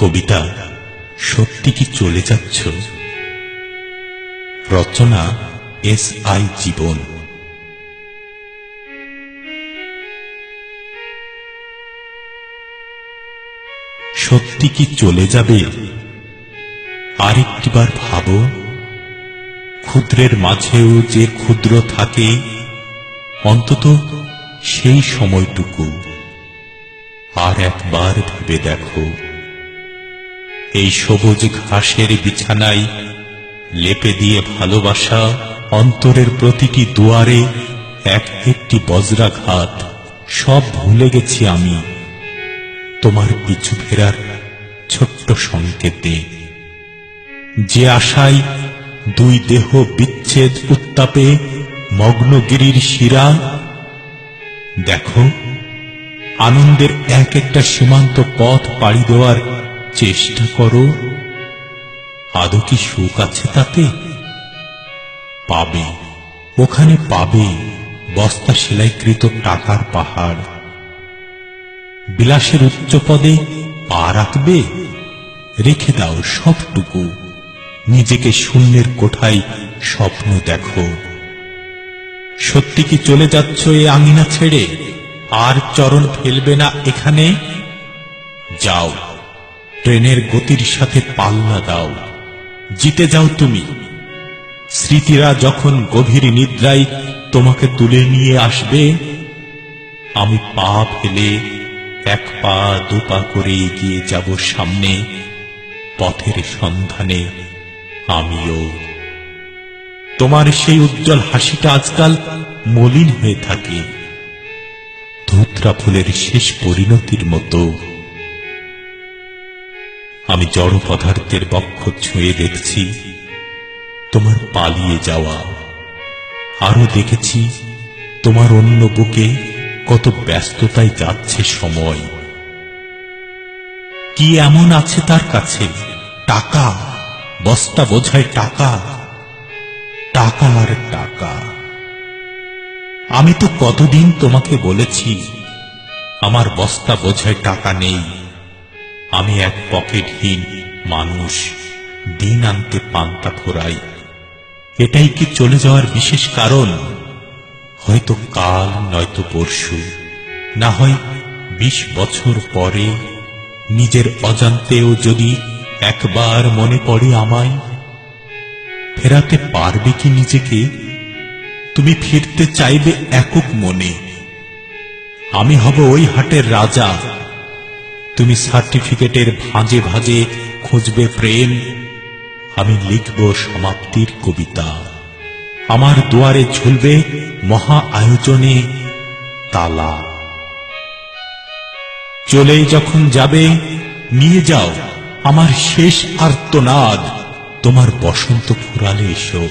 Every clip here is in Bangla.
কবিতা সত্যি কি চলে যাচ্ছ? রচনা এস আই জীবন। সত্যি কি চলে যাবে? আরেকটিবার ভাবো। ক্ষুদ্রের মাঝেও যে ক্ষুদ্র থাকে, অন্তত সেই সময়টুকু। আর একবার ভেবে দেখো। এই সবুজ ঘাসের বিছানায় লেপে দিয়ে ভালোবাসা অন্তরের প্রতিটি দুয়ারে এক একটি বজ্রাঘাত, সব ভুলে গেছি আমি। তোমার পিছু ফেরার ছোট্ট সংকেতে। যে আশায় দুই দেহ বিচ্ছেদ উত্তাপে মগ্নগিরির শিরা, দেখো, আনন্দের এক একটা সীমান্ত পথ পাড়ি দেওয়ার চেষ্টা করো। আদৌ কি সুখ আছে তাতে? পাবে। ওখানে পাবে। বস্তা সেলাইকৃত টাকার পাহাড়। বিলাসের উচ্চ পদে পা রাখবে। রেখে দাও সবটুকু। নিজেকে শূন্যের কোঠায় স্বপ্ন দেখো। সত্যি কি চলে যাচ্ছ এ আঙিনা ছেড়ে? আর চরণ ফেলবে না এখানে? যাও। ট্রেনের গতির সাথে পাল্লা দাও। জিতে যাও তুমি। স্মৃতিরা যখন গভীর নিদ্রায় তোমাকে তুলে নিয়ে আসবে, আমি পা ফেলে এক পা দুপা করে এগিয়ে যাব সামনে। পথের সন্ধানে আমিও। তোমার সেই উজ্জ্বল হাসিটা আজকাল মলিন হয়ে থাকে। ধুত্রা ফুলের শেষ পরিণতির মতো। আমি জড় পদার্থের বক্ষ ছুঁয়ে দেখছি, তোমার পালিয়ে যাওয়া। আরও দেখেছি, তোমার অন্য বুকে কত ব্যস্ততায় যাচ্ছে সময়। কি এমন আছে তার কাছে? টাকা? বস্তা বোঝায় টাকা? টাকা আর টাকা। আমি তো কতদিন তোমাকে বলেছি, আমার বস্তা বোঝায় টাকা নেই। আমি এক পকেটহীন মানুষ, দিন আনতে পান্তা ফোরাই এটাই কি চলে যাওয়ার বিশেষ কারণ? হয়তো কাল, নয়তো পরশু। না হয় বিশ বছর পরে নিজের অজান্তেও যদি একবার মনে পড়ে আমায়। ফেরাতে পারবে কি নিজেকে? তুমি ফিরতে চাইবে একক মনে। আমি হব ওই হাটের রাজা। তুমি সার্টিফিকেটের ভাঁজে ভাঁজে খুঁজবে প্রেম। আমি লিখব সমাপ্তির কবিতা। আমার দুয়ারে ঝুলবে মহা আয়োজনে তালা। চলেই যখন যাবে, নিয়ে যাও আমার শেষ আর্তনাদ। তোমার বসন্ত ফুরালে এসো।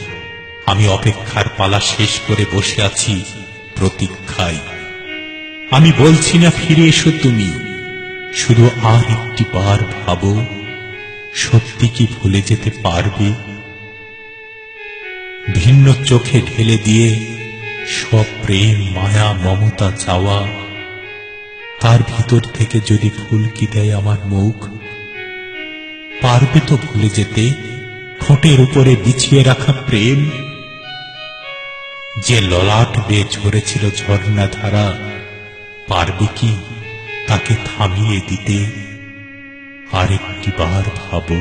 আমি অপেক্ষার পালা শেষ করে বসে আছি প্রতীক্ষায়। আমি বলছি না ফিরে এসো তুমি। শুধু আর একটি বার ভাবো, সত্যি কি ভুলে যেতে পারবে? ভিন্ন চোখে ঢেলে দিয়ে সব প্রেম মায়া, মমতা চাওয়া, তার ভিতর থেকে যদি ফুলকি দেয় আমার মুখ? পারবে তো ভুলে যেতে, ঠোঁটের উপরে বিছিয়ে রাখা প্রেম? যে ললাট বেয়ে ঝরেছিল ঝর্ণা ধারা পারবে কি? তাকে থামিয়ে দিতে আরেকটি বার ভাবো।